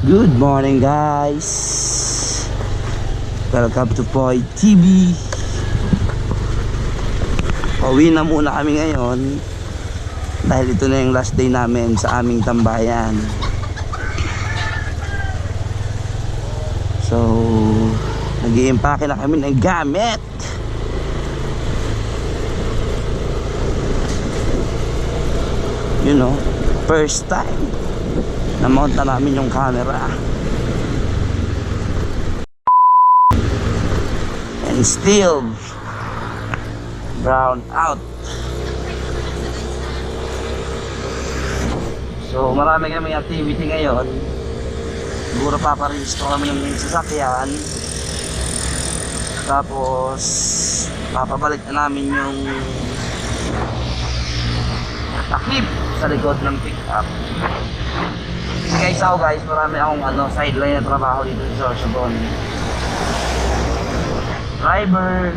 Good morning guys. Welcome to Poy TV Pauwi na muna kami ngayon Dahil ito na yung last day namin sa aming tambayan. So nag iimpake na kami ng gamit. You know First time na-mount na namin yung camera. And still brown out. So marami kami activity ngayon. Siguro paparehistro kami ng sasakyan. Tapos papabalik na namin yung takip sa likod ng pickup guys ako guys marami akong ano sideline na trabaho dito sa Sorsogon driver.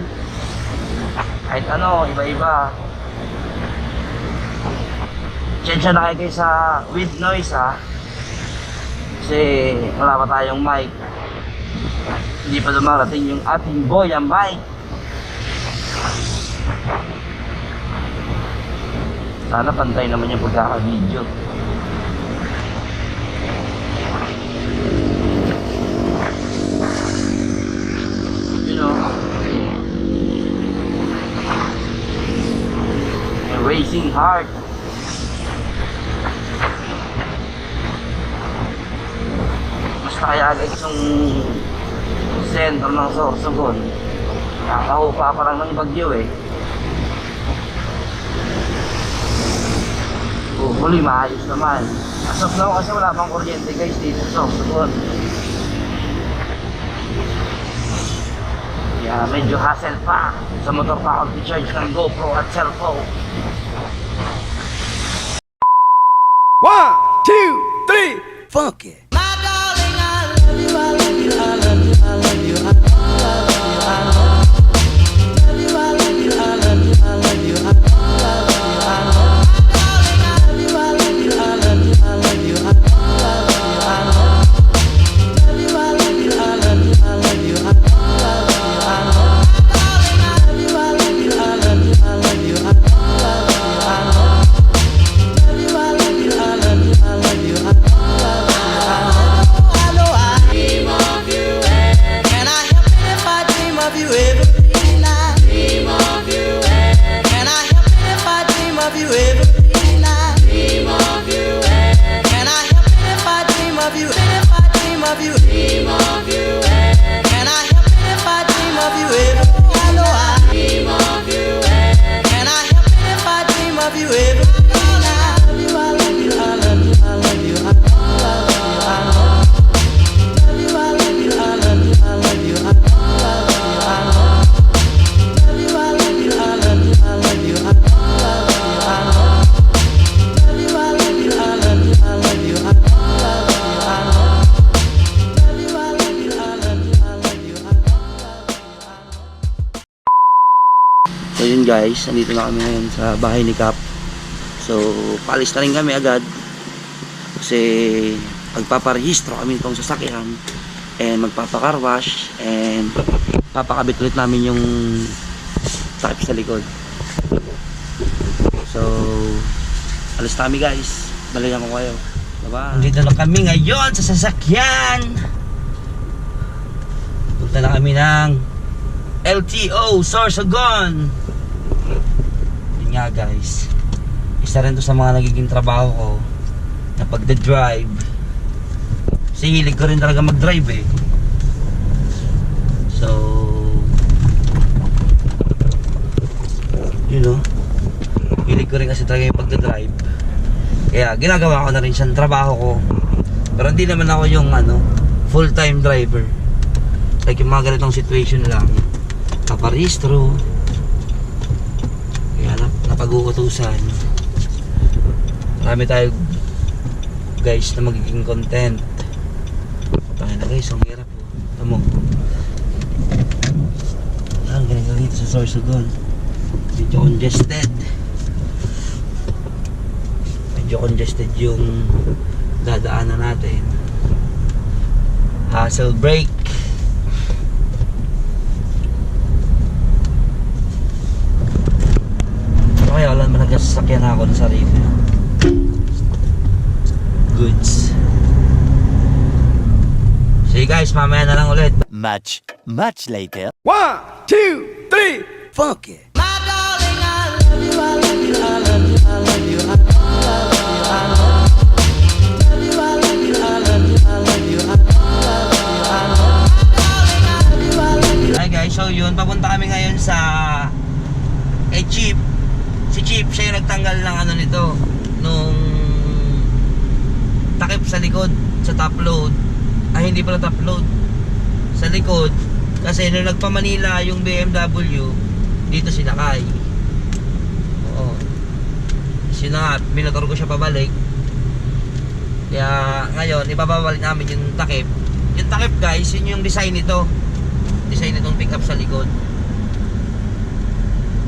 Kahit ano iba iba Tensya na kayo sa with noise ha. Kasi wala pa tayong mic. Hindi pa dumarating yung ating boy ang mic. Sana pantay naman yung pagkaka-video know, a racing heart. Mas kaya guys yung center ng Sorsogon. Nakahupa pa lang ng bagyo eh. Hopefully maayos naman. As of now kasi wala pang kuryente guys dito sa Sorsogon. Kaya medyo hassle pa sa motor pa ako charge ng GoPro at cellphone. One, two, three, funk it. Guys, nandito na kami ngayon sa bahay ni Cap. So, palis na rin kami agad. Kasi magpaparehistro kami itong sasakyan and magpapacar wash and papakabit ulit namin yung takip sa likod. So, alis kami guys. Balayan ko kayo. Bye-bye. Nandito na kami ngayon sa sasakyan. Punta na kami ng LTO Sorsogon. Nga guys. Isa rin to sa mga nagiging trabaho ko na pagde-drive. Kasi hilig ko rin talaga mag-drive eh. So, you know, hilig ko rin kasi talaga yung pagde-drive. Kaya ginagawa ko na rin siyang trabaho ko. Pero hindi naman ako yung ano, full-time driver. Like yung mga ganitong situation lang nap napag-uutusan marami tayo guys na magiging content. Tayo na guys, ang hirap po Tamo Ang ganito dito sa Sorsogon Medyo congested. Medyo congested yung dadaanan natin. Hassle break. Okay, wala naman nagkasasakyan ako ng sarili. Goods. Sige guys, mamaya na lang ulit. Much, much later. One, two, three, funky. My darling, I love you, I love you, hindi pala top load. Sa likod, kasi nung nagpa-Manila yung BMW, dito sinakay. Oo. Sina, binator ko siya pabalik. Kaya ngayon, ibababalik namin yung takip. Yung takip guys, yun yung design nito design nitong pickup sa likod.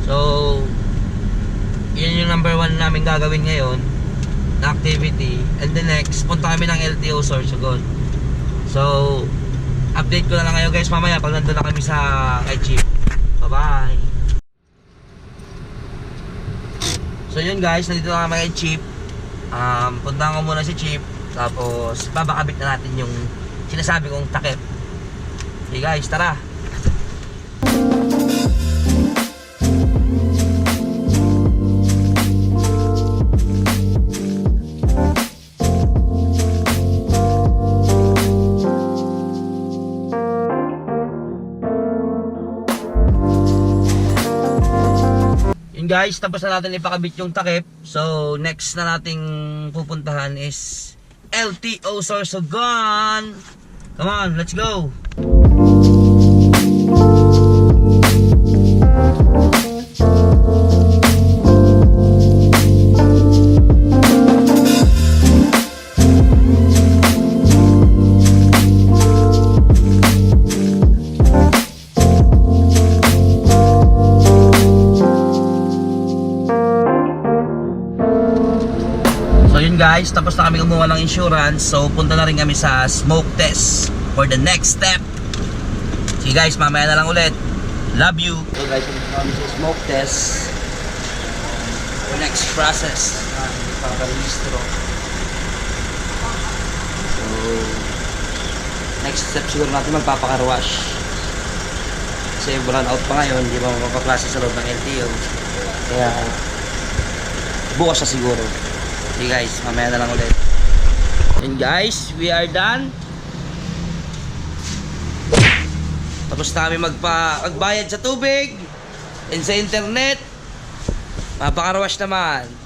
So, yun yung number one namin gagawin ngayon na activity. And the next, punta kami ng LTO Sorsogon. So, update ko na lang kayo guys mamaya pag nandun na kami sa kay Chief. Bye-bye! So yun guys, nandito na kami kay Chief. Um, puntahan ko muna si Chief. Tapos, babakabit na natin yung sinasabi kong takip. Okay guys, tara! Yun guys, tapos na natin ipakabit yung takip. So, next na nating pupuntahan is LTO Sorsogon. Come on, let's go! Guys, tapos na kami kumuha ng insurance. So punta na rin kami sa smoke test for the next step. Sige guys, mamaya na lang ulit. Love you. So guys, punta kami sa smoke test. The next process. Pagka-registro. So, next step siguro natin magpapakarwash. Kasi brown out pa ngayon, hindi pa mapapaklase sa loob ng LTO. Kaya, bukas na siguro. Okay guys, mamaya na lang ulit. And guys, we are done. Tapos na kami magpa magbayad sa tubig and sa internet. Mapakarwash naman.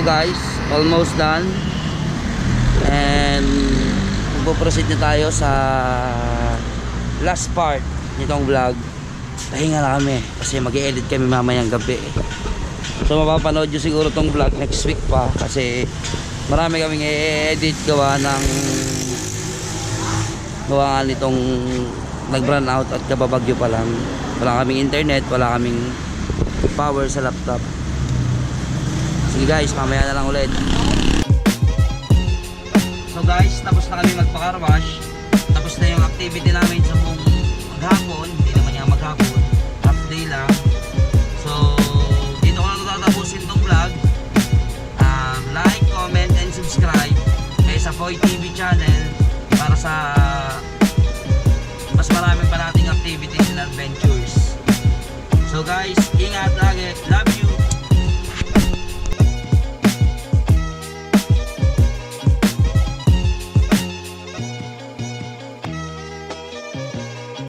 Guys, almost done. And magpo-proceed na tayo sa last part nitong vlog. Pahinga na kami kasi mag edit kami mamayang gabi. So mapapanood nyo siguro tong vlog next week pa kasi marami kaming i-edit gawa ng gawa nga nitong nag-run out at kababagyo pa lang. Wala kaming internet, wala kaming power sa laptop. Sige guys, mamaya na lang ulit. So guys, tapos na kami magpa-carwash. Tapos na yung activity namin sa buong maghapon. Hindi naman yung maghapon. Half day lang. So, dito ko na tatapusin tong vlog. Um, like, comment, and subscribe kay sa Foy TV channel para sa mas marami pa nating activities and adventures. So guys, ingat lagi.